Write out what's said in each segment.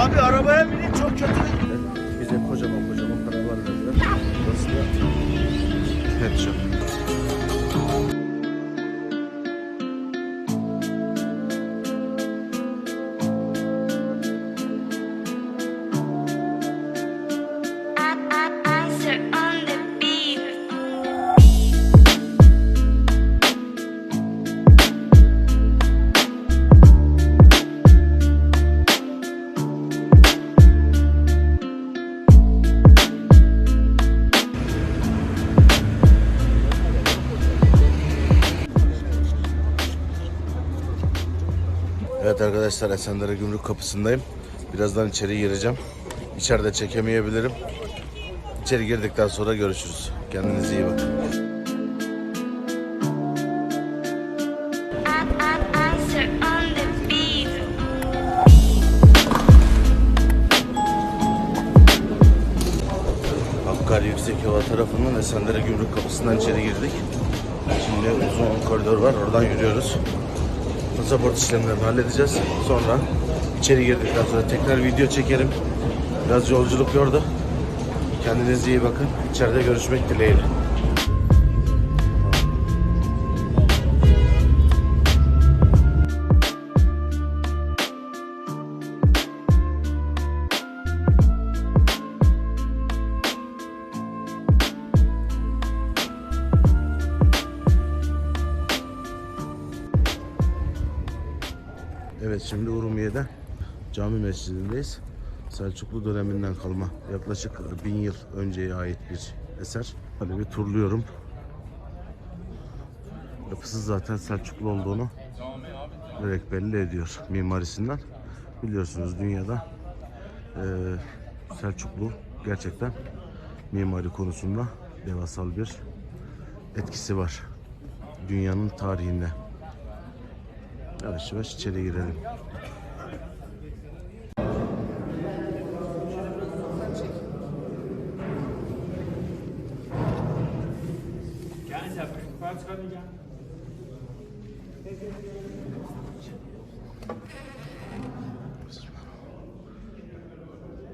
Abi arabaya binin arkadaşlar Esenler Gümrük kapısındayım. Birazdan içeri gireceğim. İçeride çekemeyebilirim. İçeri girdikten sonra görüşürüz. Kendinize iyi bakın. Hakkari Yüksek Hava tarafından Esenler Gümrük kapısından içeri girdik. Şimdi uzun koridor var. Oradan yürüyoruz. Pasaport işlemlerini halledeceğiz. Sonra içeri girdikten sonra tekrar video çekerim. Biraz yolculuk yordu. Kendinize iyi bakın. İçeride görüşmek dileğiyle. Evet şimdi Urumiye'de cami mescidindeyiz. Selçuklu döneminden kalma yaklaşık bin yıl önceye ait bir eser. Böyle bir turluyorum. Yapısı zaten Selçuklu olduğunu direkt belli ediyor mimarisinden. Biliyorsunuz dünyada eee, Selçuklu gerçekten mimari konusunda devasal bir etkisi var. Dünyanın tarihinde. Yavaş yavaş içeri girelim.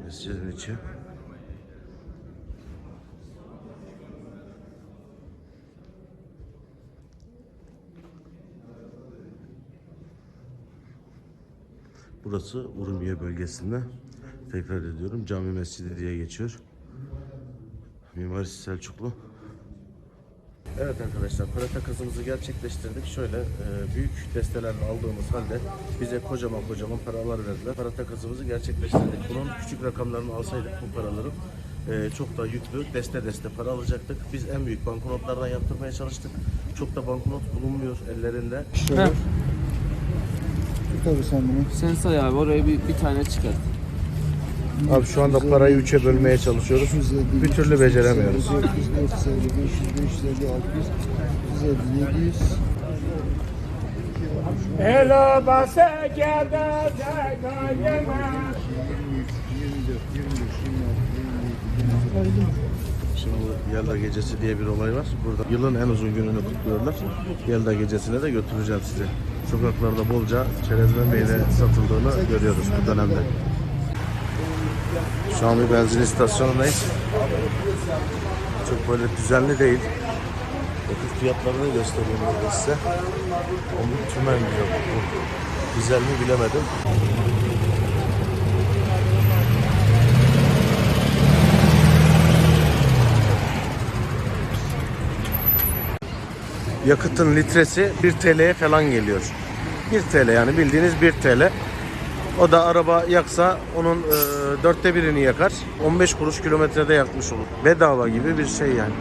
Mescidin içi. Burası Urmiye bölgesinde. Tekrar ediyorum cami mescidi diye geçiyor. Mimarisi Selçuklu. Evet arkadaşlar para takasımızı gerçekleştirdik. Şöyle e, büyük desteler aldığımız halde bize kocaman kocaman paralar verdiler. Para takasımızı gerçekleştirdik. Bunun küçük rakamlarını alsaydık bu paraları e, çok daha yüklü deste deste para alacaktık. Biz en büyük banknotlardan yaptırmaya çalıştık. Çok da banknot bulunmuyor ellerinde. Heh, Abi sen bunu. sen say abi oraya bir, bir tane çıkart. Abi şu anda parayı üçe bölmeye çalışıyoruz. 350, Bir türlü beceremiyoruz. 400, 450, 500, 550, 600, 650, 700. Hello, basa geldi, zagayema. 23, 24, 25, 26, 27, 28. Şimdi bu Yelda Gecesi diye bir olay var. Burada yılın en uzun gününü kutluyorlar. Yelda Gecesi'ne de götüreceğim sizi. Sokaklarda bolca çerezme meyve satıldığını görüyoruz bu dönemde. Şu an bir benzin istasyonundayız. Çok böyle düzenli değil. Yakıt fiyatlarını göstereyim burada size. Onluk tümen diyor. Güzel mi bilemedim. Yakıtın litresi 1 TL'ye falan geliyor. 1 TL yani bildiğiniz 1 TL. O da araba yaksa onun e, dörtte birini yakar. 15 kuruş kilometrede yakmış olur. Bedava gibi bir şey yani.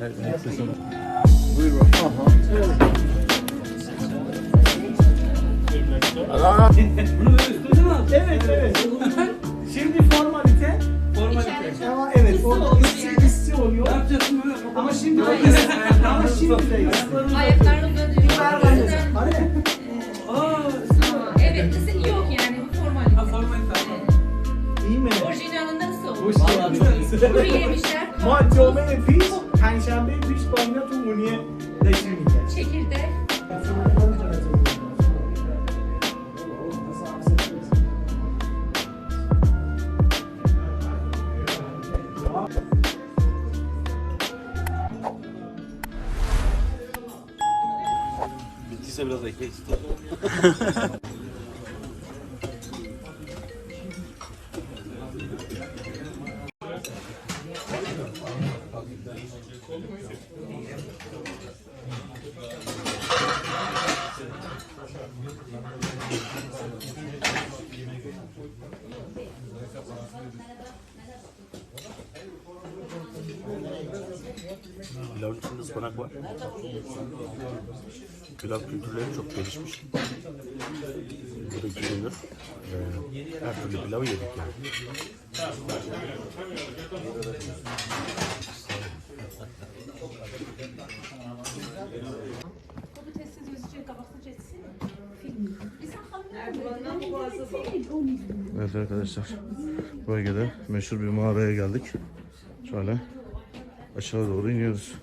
Evet, evet. Şimdi formalite. Formalite. Evet, o hissi, oluyor. Ama şimdi o hissi. Evet, kesin yok yani. Formalite. Formalite. İyi mi? Orijinalinde nasıl? Orijinalinde. Kuru yemişler. Macho man, peace. Perşembe piş balinat umuniye leşirmeyeceğiz. Çekirdek. Bittiyse biraz ekmek istedim. ıspanak var. Pilav kültürleri çok gelişmiş. Burada iki gündür e, her türlü pilavı yedik yani. Evet arkadaşlar, bölgede meşhur bir mağaraya geldik. Şöyle aşağı doğru iniyoruz.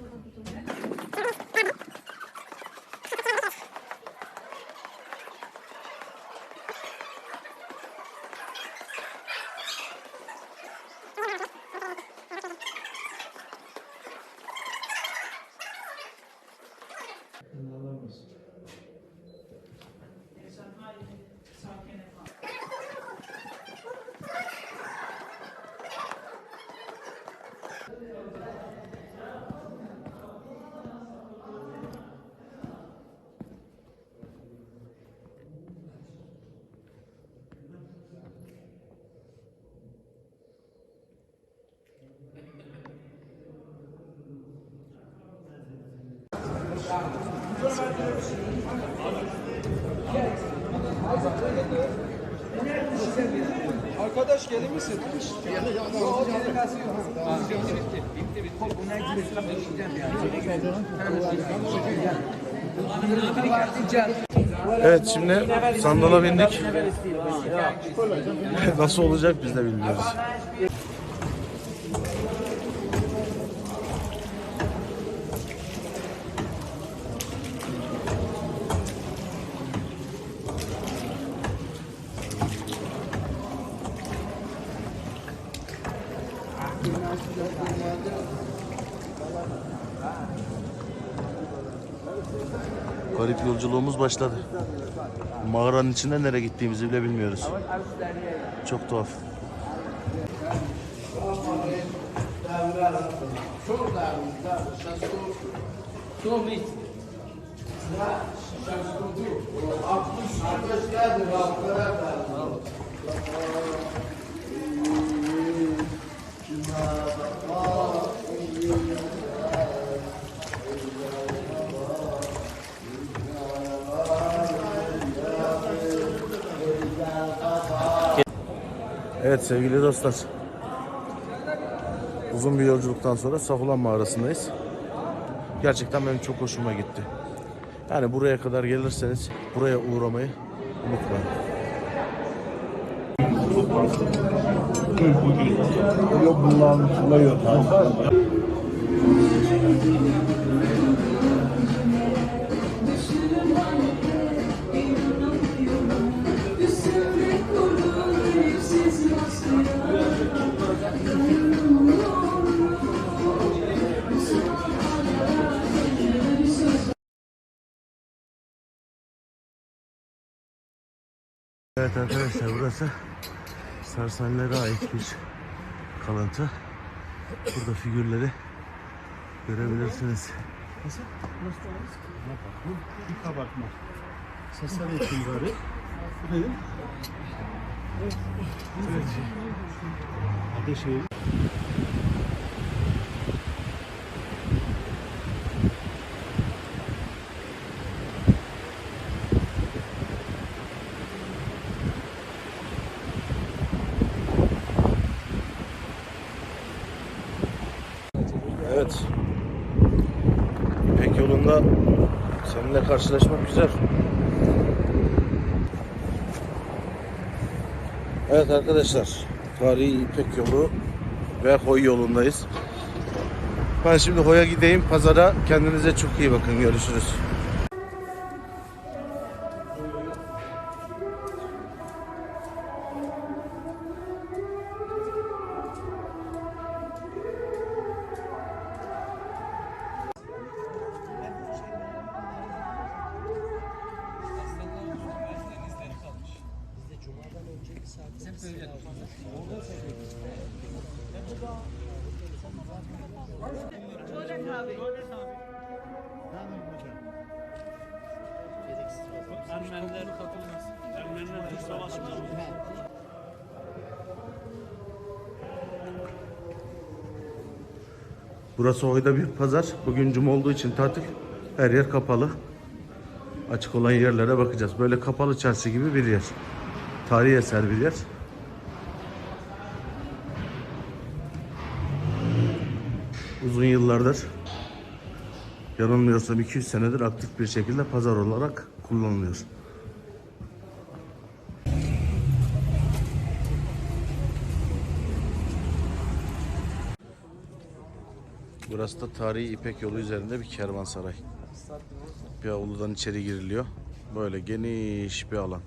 Evet şimdi sandala bindik. Nasıl olacak biz de bilmiyoruz. Garip yolculuğumuz başladı. Mağaranın içinde nereye gittiğimizi bile bilmiyoruz. Çok tuhaf. Evet sevgili dostlar. Uzun bir yolculuktan sonra Sahulan mağarasındayız. Gerçekten benim çok hoşuma gitti. Yani buraya kadar gelirseniz buraya uğramayı unutmayın. Evet arkadaşlar burası Sarsanlara ait bir kalıntı. Burada figürleri görebilirsiniz. Bir kabartma. Sasal eğitimleri. Bu nedir? Evet. İpek yolunda seninle karşılaşmak güzel. Evet arkadaşlar. Tarihi İpek yolu ve Hoy yolundayız. Ben şimdi Hoy'a gideyim pazara. Kendinize çok iyi bakın. Görüşürüz. Burası Hoy'da bir pazar. Bugün cuma olduğu için tatil. Her yer kapalı. Açık olan yerlere bakacağız. Böyle kapalı çarşı gibi bir yer. Tarihi eser bir yer. Uzun yıllardır yanılmıyorsam 200 senedir aktif bir şekilde pazar olarak kullanılıyor. Burası da tarihi İpek yolu üzerinde bir kervansaray. Bir avludan içeri giriliyor. Böyle geniş bir alan.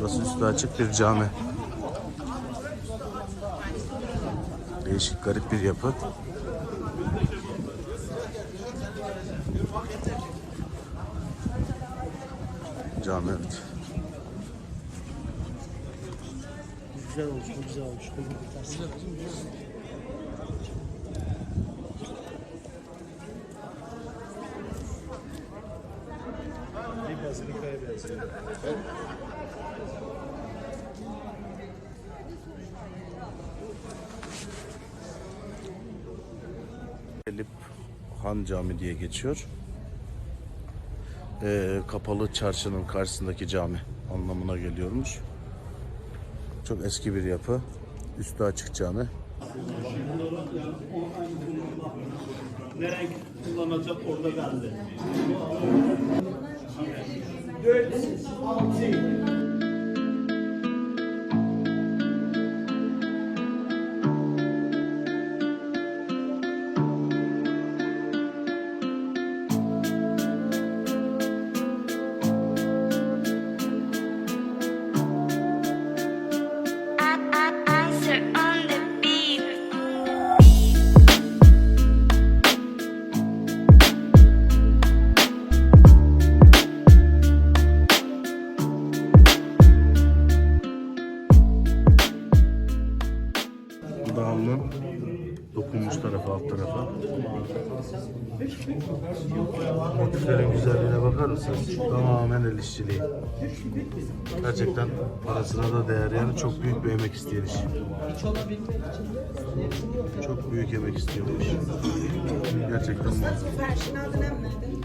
Burası üstü açık bir cami. Değişik garip bir yapı. Cami evet. Güzel olmuş, çok güzel olmuş. Han Cami diye geçiyor. Ee, kapalı çarşının karşısındaki cami anlamına geliyormuş. Çok eski bir yapı. Üstü açık cami. Ne kullanacak orada kaldı. 4, 6, Motiflerin güzelliğine bakar mısınız? Tamamen el işçiliği. Gerçekten parasına da değer yani çok büyük bir emek isteyen iş. Çok büyük emek isteyen iş. Gerçekten muazzam.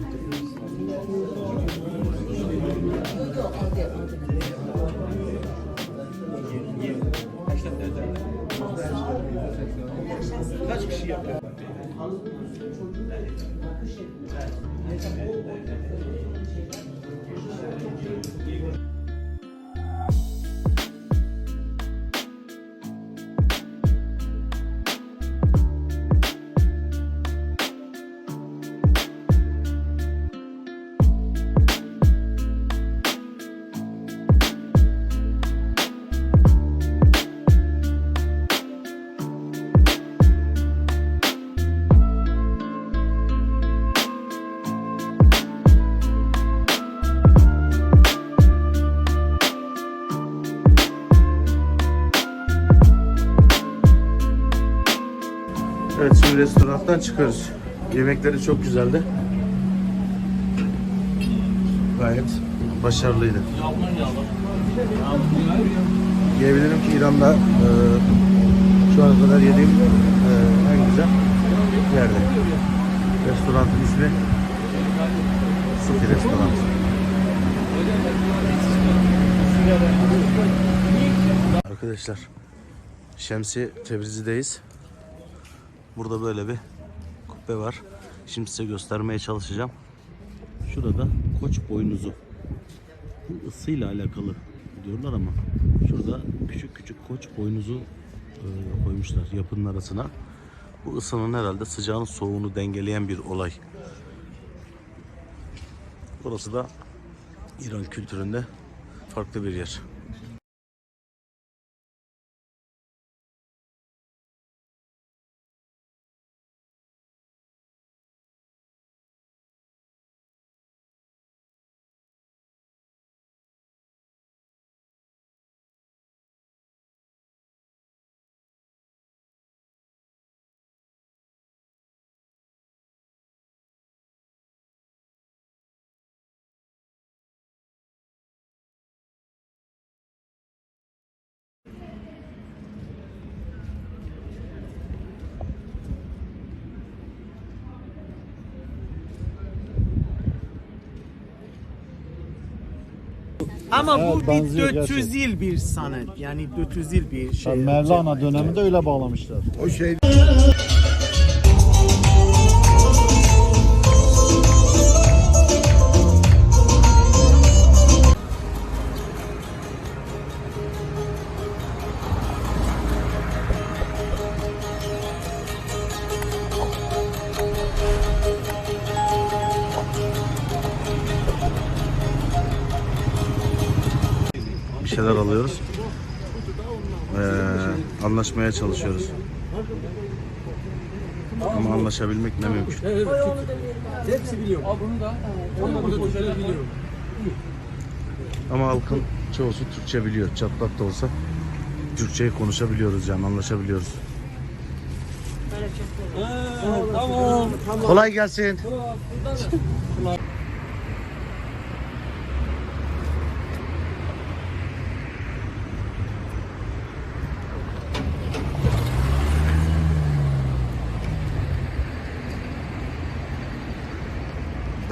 Restorandan çıkıyoruz. Yemekleri çok güzeldi. Gayet başarılıydı. Diyebilirim ki İran'da e, şu ana kadar yediğim e, en güzel yerde. Restoranın ismi Sufi Restoran. Arkadaşlar Şemsi Tebrizi'deyiz. Burada böyle bir kubbe var. Şimdi size göstermeye çalışacağım. Şurada koç boynuzu. Bu ısıyla alakalı diyorlar ama şurada küçük küçük koç boynuzu e, koymuşlar yapının arasına. Bu ısının herhalde sıcağın soğuğunu dengeleyen bir olay. Burası da İran kültüründe farklı bir yer. Ama bu Evet, bir benziyor 400 yıl bir sanat. Yani 400 yıl bir şey. Mevlana döneminde öyle bağlamışlar. O şey anlaşmaya çalışıyoruz. Ama anlaşabilmek ne mümkün. Ama halkın çoğusu Türkçe biliyor. Çatlak da olsa Türkçeyi konuşabiliyoruz yani anlaşabiliyoruz. Kolay gelsin.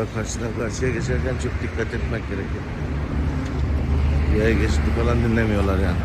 Da karşıdan karşıya geçerken çok dikkat etmek gerekiyor. Yaya geçti falan dinlemiyorlar yani.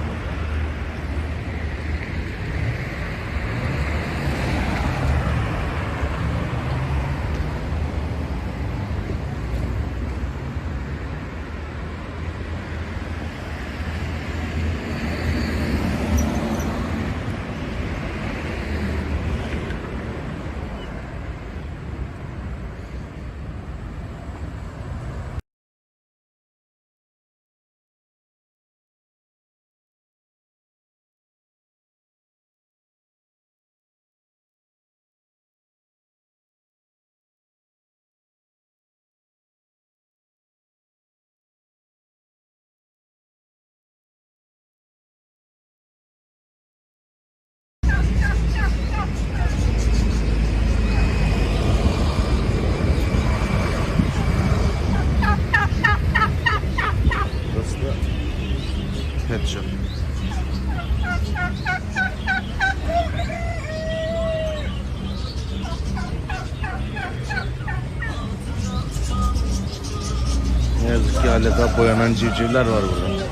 Burası da pet shop. Hala boyanan civcivler var burada.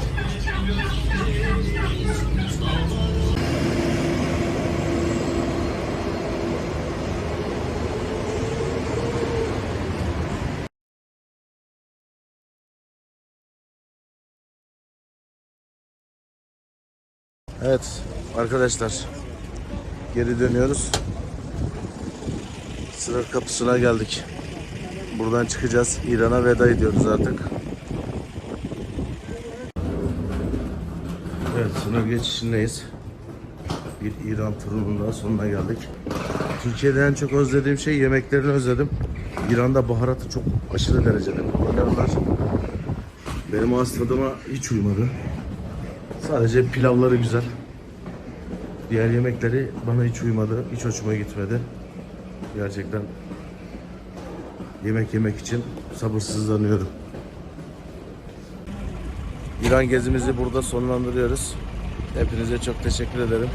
Evet arkadaşlar geri dönüyoruz. Sınır kapısına geldik. Buradan çıkacağız. İran'a veda ediyoruz artık. Sınır geçişindeyiz. Bir İran turunun daha sonuna geldik. Türkiye'de en çok özlediğim şey yemeklerini özledim. İran'da baharatı çok aşırı derecede kullanıyorlar. Benim ağız tadıma hiç uymadı. Sadece pilavları güzel. Diğer yemekleri bana hiç uymadı. Hiç hoşuma gitmedi. Gerçekten yemek yemek için sabırsızlanıyorum. İran gezimizi burada sonlandırıyoruz. Hepinize çok teşekkür ederim.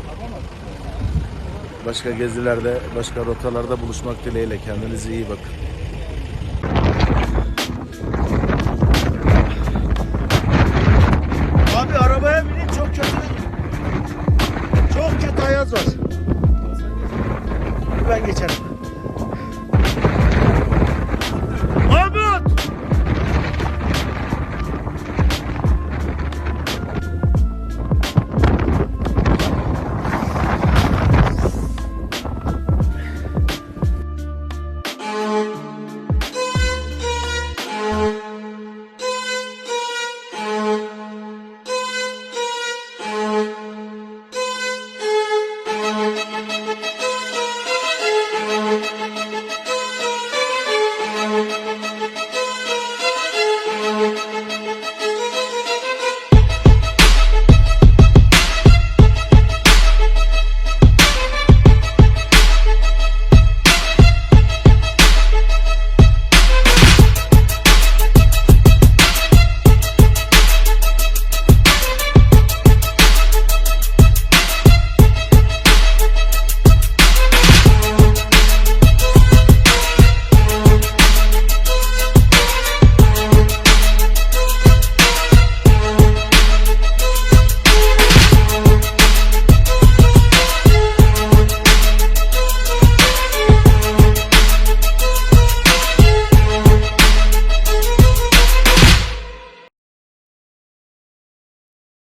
Başka gezilerde, başka rotalarda buluşmak dileğiyle. Kendinize iyi bakın. Abi arabaya binin çok kötü. Çok kötü ayaz var. Ben geçerim.